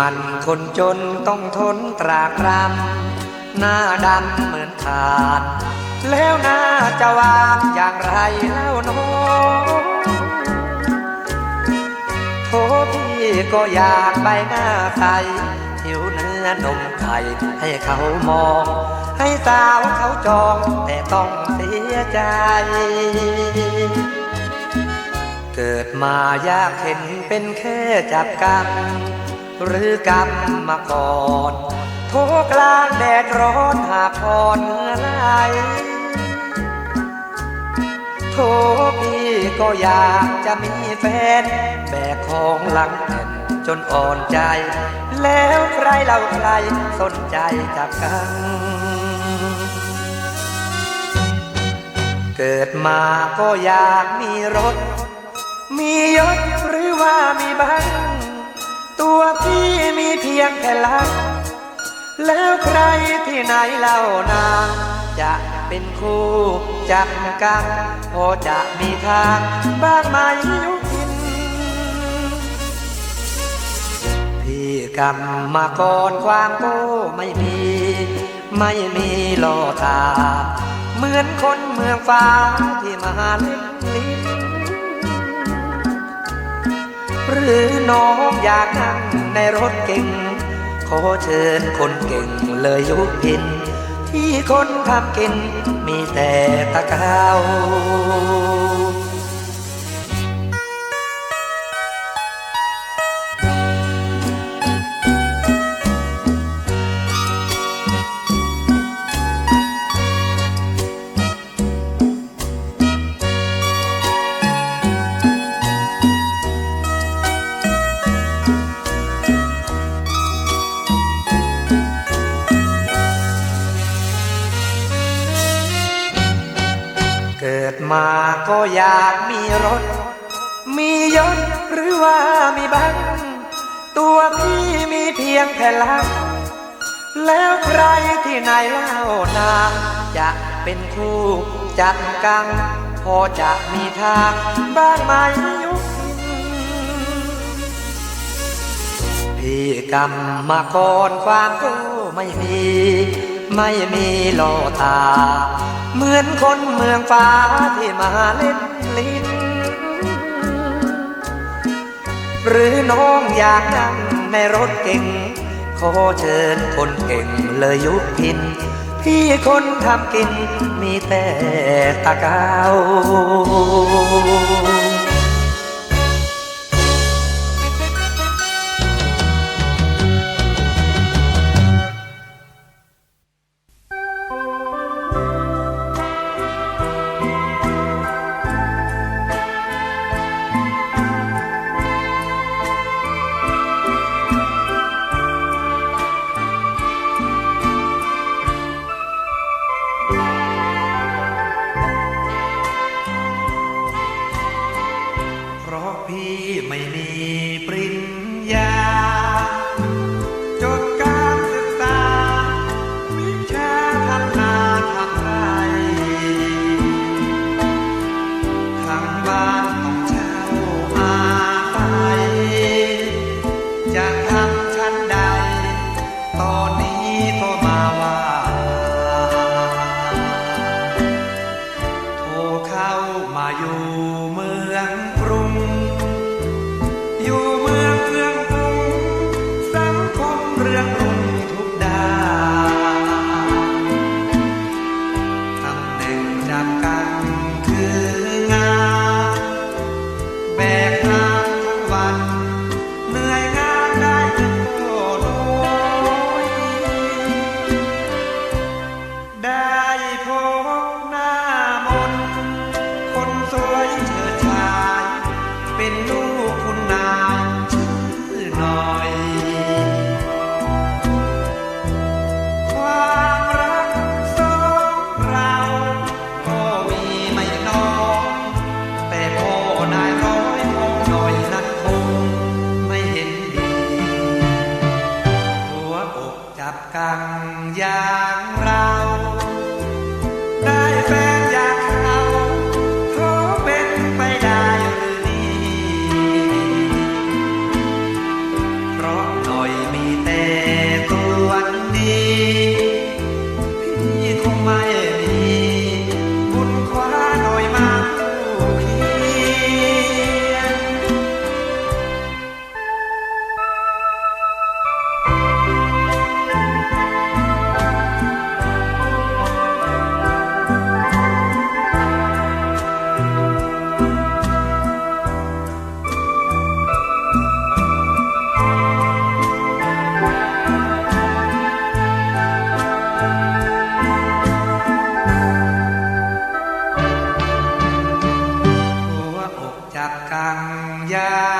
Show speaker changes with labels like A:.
A: มันคนจนต้องทนตรากตรำหน้าดำเหมือนขาด แล้วหน้าจะวางอย่างไรเล่าน้องโทพี่ก็อยากใบหน้าใสผิวเนื้อนมไข่ให้เขามอง ให้สาวเขาจองแต่ต้องเสียใจ เกิดมายากเห็นเป็นแค่จับกัน หรือกรรมมาก่อนโทกลางแดดร้อนหากพรเมื่อไหรโทพี่ก็อยากจะมีแฟน แบกของหลังแผ่นจนอ่อนใจ แล้วใครเล่าใครสนใจจากกัน เกิดมาก็อยากมีรถ มียศหรือว่ามีบ้าง ตัวพี่มีเพียงแค่ลัก แล้วใครที่ไหนเล่านางจะเป็นคู่จักกันพอจะมีทางบ้างไหมยุพิน พี่กำมาก่อนความโก้ไม่มี ไม่มีโลตา เหมือนคนเมืองฟ้าที่มาเล่นลิ้น หรือน้องอยากนั่งในรถเก่ง ขอเชิญคนเก่งเลยยุพิน ที่คนทำกินมีแต่ตะกาว เกิดมาก็อยากมีรถ มียศหรือว่ามีบ้างตัวพี่มีเพียงแค่ลักแล้วใครที่ไหนเล่านาจะเป็นคู่จัดกัง พอจะมีทางบ้างไหมยุพินพี่กำมมาก่อนความก็ไม่มี ไม่มีโลตา เหมือนคนเมืองฟ้าที่มาเล่นลิ้น หรือน้องอยากนั่งในรถเก่ง ขอเชิญคนเก่งเลยยุพิน พี่คนทำกินมีแต่ตะเกาเก็ เป็นลูกคุณนายชื่อหน่อย ความรักสองเราก็มีไม่น้อย แต่พ่อนายร้อยพ่อหน่อยนั้นคงไม่เห็นดี หัวอกจับกังอย่างเร hàng gia.